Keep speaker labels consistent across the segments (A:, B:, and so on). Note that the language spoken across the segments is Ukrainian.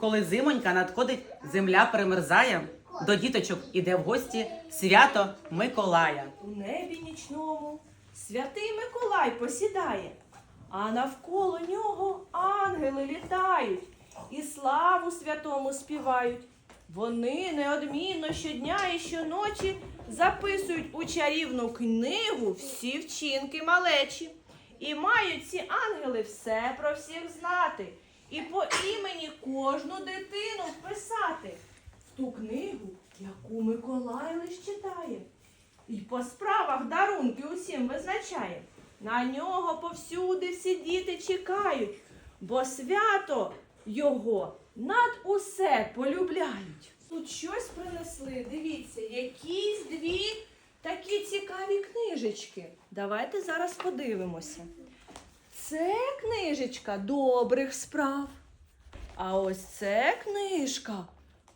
A: Коли зимонька надходить, земля примерзає, до діточок іде в гості свято Миколая.
B: У небі нічному святий Миколай посідає, а навколо нього ангели літають і славу святому співають. Вони неодмінно щодня і щоночі записують у чарівну книгу всі вчинки малечі. І мають ці ангели все про всіх знати, і по імені кожну дитину вписати в ту книгу, яку Миколай лиш читає. І по справах дарунки усім визначає. На нього повсюди всі діти чекають, бо свято його над усе полюбляють. Тут щось принесли, дивіться, якісь дві такі цікаві книжечки. Давайте зараз подивимося. Це книжечка добрих справ. А ось це книжка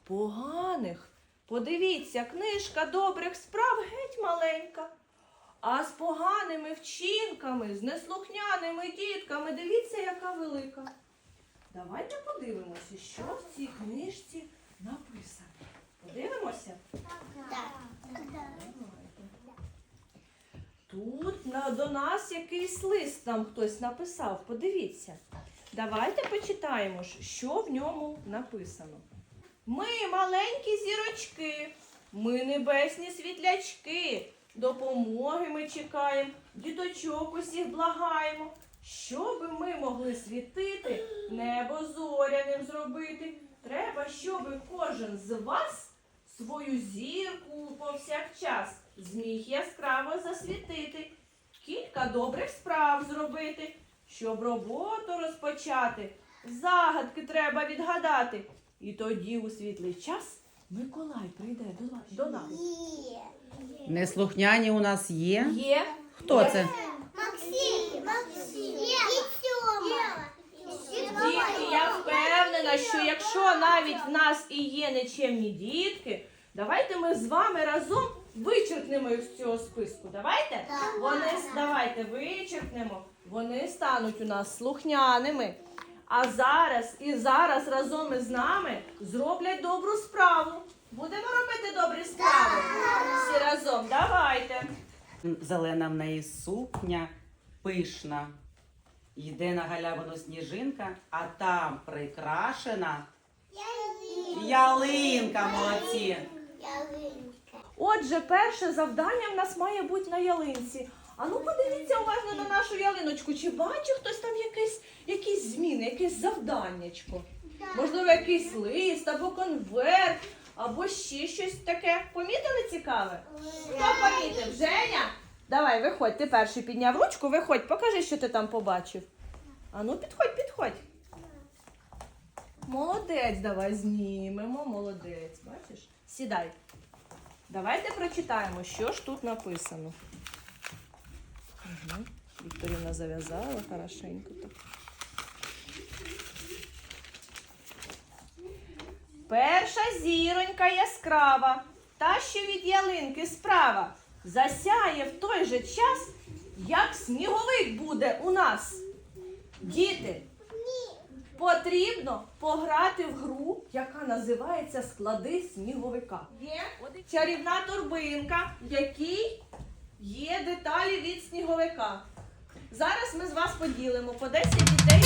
B: поганих. Подивіться, книжка добрих справ геть маленька. А з поганими вчинками, з неслухняними дітками, дивіться, яка велика. Давайте подивимося, що в цій книжці написано. Подивимося? Тут на, до нас якийсь лист нам хтось написав. Подивіться. Давайте почитаємо, що в ньому написано. Ми маленькі зірочки, ми небесні світлячки. Допомоги ми чекаємо, діточок усіх благаємо. Щоби ми могли світити, небо зоряним зробити. Треба, щоби кожен з вас свою зірку повсякчас зміг яскраво засвітити, кілька добрих справ зробити, щоб роботу розпочати. Загадки треба відгадати. І тоді у світлий час Миколай прийде до, до нас.
A: Неслухняні у нас є.
B: Є.
A: Хто це?
C: Максим, Максим і.
B: Діти, я впевнена, що якщо навіть в нас і є нечемні дітки, давайте ми з вами разом вичеркнемо їх з цього списку. Давайте? Вони давайте вичеркнемо. Вони стануть у нас слухняними. А зараз і зараз разом із нами зроблять добру справу. Будемо робити добрі справи. Всі разом, давайте.
A: Зелена в неї сукня, пишна. Йде на галявину сніжинка, а там прикрашена ялинка, молодці.
B: Отже, перше завдання в нас має бути на ялинці. А ну подивіться уважно на нашу ялиночку. Чи бачить хтось там якісь, якісь зміни, якесь завданнячко? Можливо, якийсь лист або конверт, або ще щось таке. Помітили цікаве? Хто помітив? Женя? Давай, виходь, ти перший підняв ручку, виходь, покажи, що ти там побачив. А ну підходь, підходь. Молодець, давай знімемо, молодець. Бачиш? Сідай. Давайте прочитаємо, що ж тут написано. Угу. Вікторівна зав'язала хорошенько так. Перша зіронька яскрава, та що від ялинки справа, засяє в той же час, як сніговик буде у нас. Діти, потрібно пограти в гру, яка називається Склади сніговика. Є чарівна торбинка, в якій є деталі від сніговика. Зараз ми з вас поділимо по 10 дітей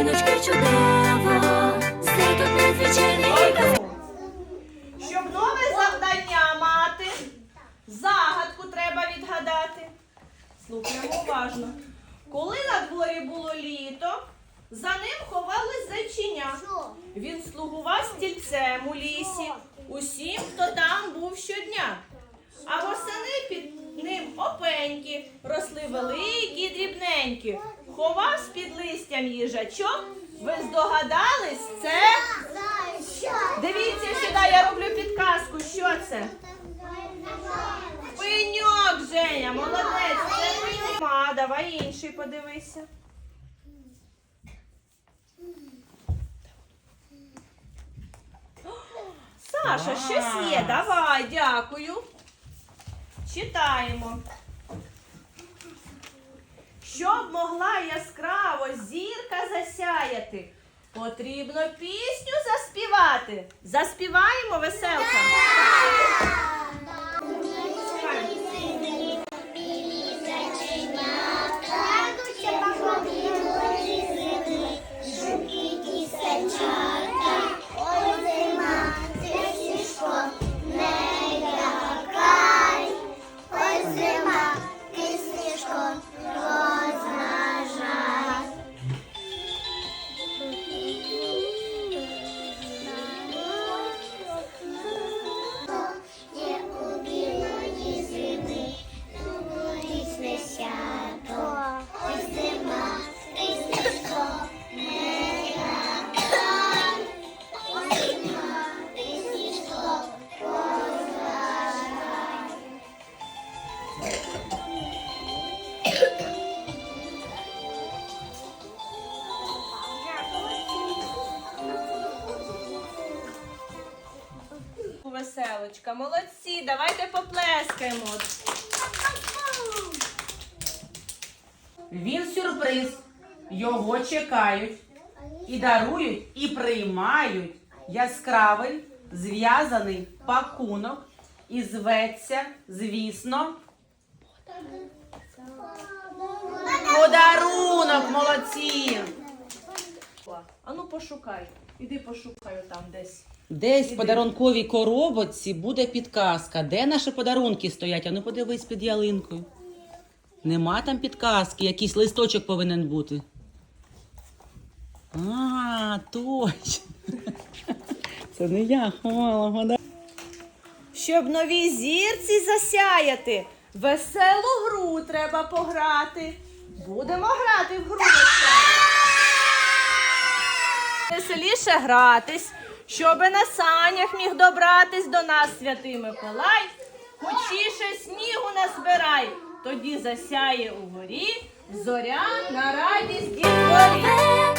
A: Дитиночки чудово, Сей тут надзвичайний Щоб нове завдання мати, загадку треба відгадати. Слухаємо уважно.
D: Коли на дворі було літо, за ним ховались зайчиня. Він слугував
B: стільцем у лісі, усім, хто там був щодня. А восени під опеньки, росли великі, дрібненькі. Ховав з-під листям їжачок. Ви здогадались, це? Дивіться сюди, я роблю підказку. Що це? Пеньок, Женя, молодець, це пеньок. Давай інший подивися. Саша, щось є. Давай, дякую. Читаємо. Щоб могла яскраво зірка засяяти, потрібно пісню заспівати. Заспіваємо веселка. Веселочка, молодці, давайте поплескаємо.
A: Він сюрприз. Його чекають і дарують, і приймають яскравий зв'язаний пакунок і зветься, звісно, подарунок, молодці!
B: А ну пошукай. Іди пошукай там десь.
A: Десь в подарунковій коробочці буде підказка. Де наші подарунки стоять? А ну подивись під ялинкою. Нема там підказки, якийсь листочок повинен бути. А, точно. Це не я ховала вода.
B: Щоб новій зірці засяяти, веселу гру треба пограти. Будемо грати в гру. Веселіше гратись, щоби на санях міг добратись до нас святий Миколай. Хочіше снігу назбирай, тоді засяє угорі зоря на радість дітворі.